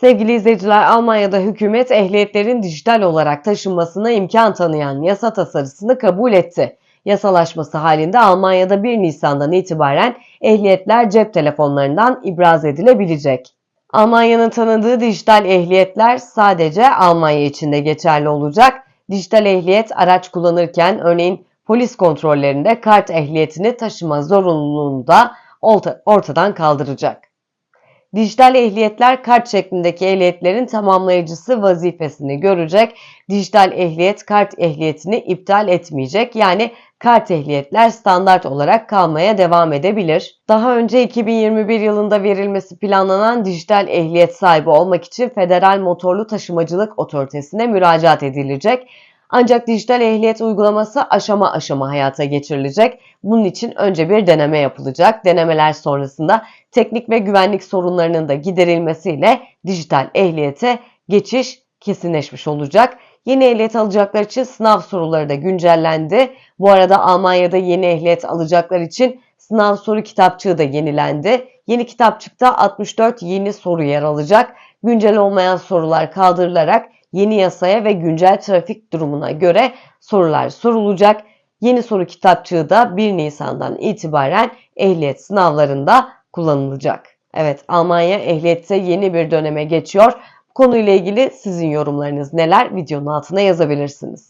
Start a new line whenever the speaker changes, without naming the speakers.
Sevgili izleyiciler, Almanya'da hükümet ehliyetlerin dijital olarak taşınmasına imkan tanıyan yasa tasarısını kabul etti. Yasalaşması halinde Almanya'da 1 Nisan'dan itibaren ehliyetler cep telefonlarından ibraz edilebilecek. Almanya'nın tanıdığı dijital ehliyetler sadece Almanya içinde geçerli olacak. Dijital ehliyet araç kullanırken örneğin polis kontrollerinde kart ehliyetini taşıma zorunluluğunu da orta- ortadan kaldıracak. Dijital ehliyetler kart şeklindeki ehliyetlerin tamamlayıcısı vazifesini görecek. Dijital ehliyet kart ehliyetini iptal etmeyecek. Yani kart ehliyetler standart olarak kalmaya devam edebilir. Daha önce 2021 yılında verilmesi planlanan dijital ehliyet sahibi olmak için Federal Motorlu Taşımacılık Otoritesi'ne müracaat edilecek. Ancak dijital ehliyet uygulaması aşama aşama hayata geçirilecek. Bunun için önce bir deneme yapılacak. Denemeler sonrasında teknik ve güvenlik sorunlarının da giderilmesiyle dijital ehliyete geçiş kesinleşmiş olacak. Yeni ehliyet alacaklar için sınav soruları da güncellendi. Bu arada Almanya'da yeni ehliyet alacaklar için sınav soru kitapçığı da yenilendi. Yeni kitapçıkta 64 yeni soru yer alacak. Güncel olmayan sorular kaldırılarak yeni yasaya ve güncel trafik durumuna göre sorular sorulacak. Yeni soru kitapçığı da 1 Nisan'dan itibaren ehliyet sınavlarında kullanılacak. Evet, Almanya ehliyette yeni bir döneme geçiyor. Konuyla ilgili sizin yorumlarınız neler? Videonun altına yazabilirsiniz.